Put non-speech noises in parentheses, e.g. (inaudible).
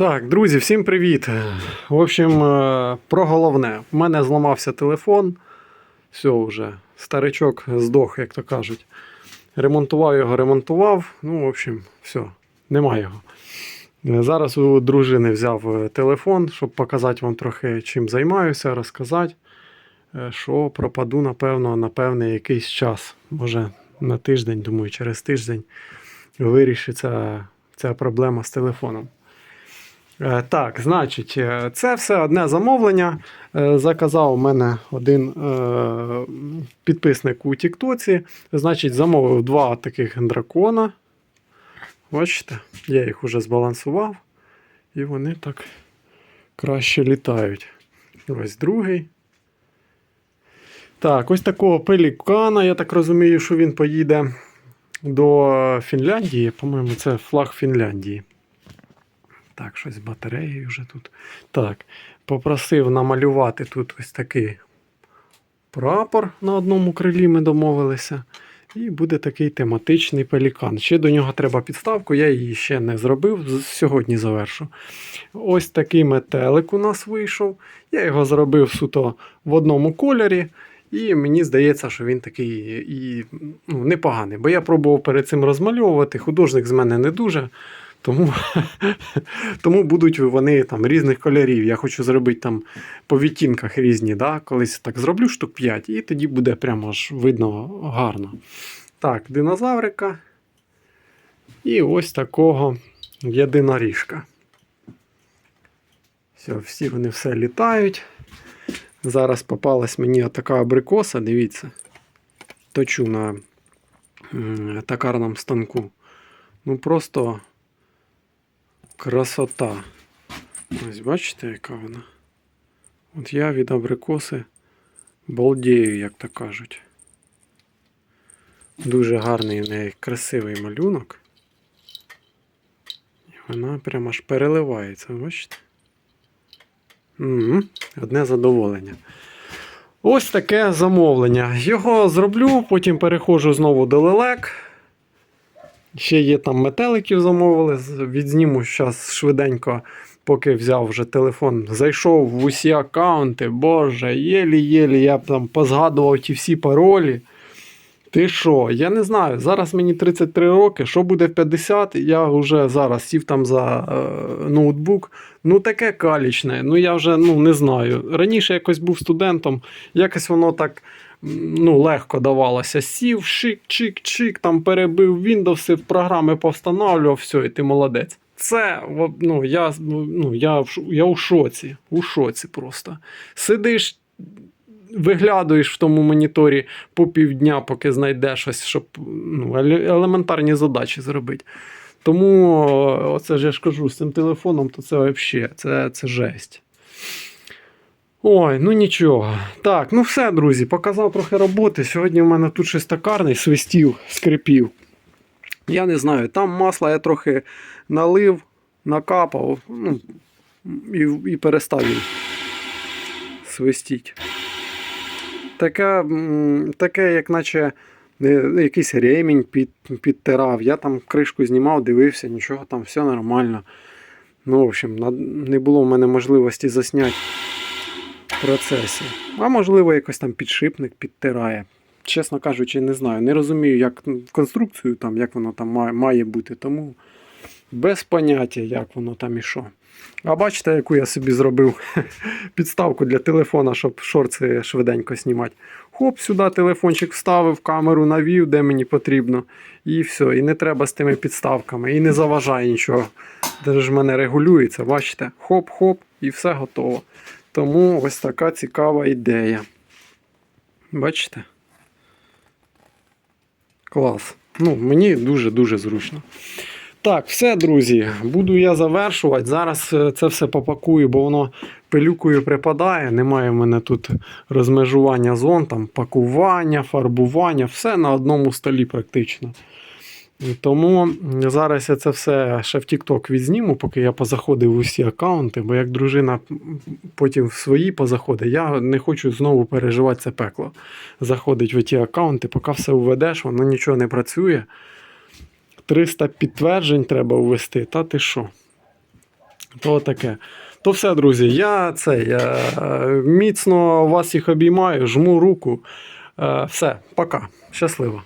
Так, друзі, всім привіт. В общем, е, про головне. У мене зламався телефон. Все вже. Старичок здох, як то кажуть. Ремонтував його, ремонтував. Ну, в общем, все, немає його. Е, Зараз у дружини взяв е, телефон, щоб показати вам трохи, чим займаюся, розказати, що пропаду, напевно, на певний якийсь час. Може, на тиждень, думаю, через тиждень вирішиться ця проблема з телефоном. Е, Так, значить, е, це все одне замовлення. Е, Заказав у мене один підписник у Тіктоці. Значить, замовив два таких дракона. Бачите, я їх вже збалансував, і вони так краще літають. Ось другий. Так, ось такого пелікана. Я так розумію, що він поїде до Фінляндії. По-моєму, це флаг Фінляндії. Так, щось з батареєю вже тут. Так, попросив намалювати тут ось такий прапор на одному крилі ми домовилися. І буде такий тематичний пелікан. Ще до нього треба підставку, я її ще не зробив, сьогодні завершу. Ось такий метелик у нас вийшов. Я його зробив суто в одному кольорі. І мені здається, що він такий і ну, непоганий. Бо я пробував перед цим розмальовувати. Художник з мене не дуже. Тому, (laughs) тому будуть вони там різних кольорів. Я хочу зробити там по відтінках різні. Да? Колись так зроблю штук 5, і тоді буде прямо аж видно гарно. Так, динозаврика. І ось такого єдиноріжка. Все, всі вони все літають. Зараз попалась мені така абрикоса, дивіться. Точу на токарному станку. Ну просто красота. Ось бачите, яка вона? От я від абрикоси балдею, як то кажуть. Дуже гарний в неї красивий малюнок. І вона прямо аж переливається, бачите? Угу. Одне задоволення. Ось таке замовлення. Його зроблю, потім переходжу знову до лелек. Ще є там метеликів замовили. Відзніму зараз швиденько, поки взяв вже телефон. Зайшов в усі аккаунти. Боже, єлі-єлі, я там позгадував ті всі паролі. Ти що? Я не знаю. Зараз мені 33 роки. Що буде в 50? Я вже зараз сів там за е, ноутбук. Ну, таке калічне. Ну я вже ну, не знаю. Раніше якось був студентом, якось воно так ну, легко давалося. Сів, шик, чик, чик, там перебив Windows, програми повстановлював, все, і ти молодець. Це ну, я, ну, я, я у шоці. У шоці просто. Сидиш, виглядаєш в тому моніторі по півдня, поки знайдеш щось, щоб ну, елементарні задачі зробити. Тому оце ж я ж кажу, з цим телефоном, то це взагалі це, це жесть. Ой, ну нічого. Так, ну все, друзі, показав трохи роботи. Сьогодні в мене тут щось токарний свистів, скрипів. Я не знаю, там масла я трохи налив, накапав, ну, і, і перестав він свистіть. Таке, таке як наче е, якийсь ремінь під, підтирав. Я там кришку знімав, дивився, нічого там, все нормально. Ну, в общем, не було в мене можливості засняти процесі. А можливо, якось там підшипник підтирає. Чесно кажучи, не знаю. Не розумію, як конструкцію там, як воно там має, бути. Тому без поняття, як воно там і що. А бачите, яку я собі зробив (laughs) підставку для телефона, щоб шорти швиденько знімати. Хоп, сюди телефончик вставив, камеру навів, де мені потрібно. І все. І не треба з тими підставками. І не заважає нічого. Де ж мене регулюється, бачите? Хоп-хоп, і все готово. Тому ось така цікава ідея. Бачите? Клас. Ну, мені дуже-дуже зручно. Так, все, друзі, буду я завершувати. Зараз е, це все попакую, бо воно пилюкою припадає. Немає в мене тут розмежування зон, там пакування, фарбування, все на одному столі практично. Тому зараз я це все ще в TikTok відзніму, поки я позаходив усі аккаунти, бо як дружина потім в свої позаходить, я не хочу знову переживати це пекло. Заходить в ті аккаунти, поки все введеш, воно нічого не працює. 300 підтверджень треба ввести, та ти що? То таке. То все, друзі, я це, я е, міцно вас всіх обіймаю, жму руку. Е, Все, пока. Щасливо.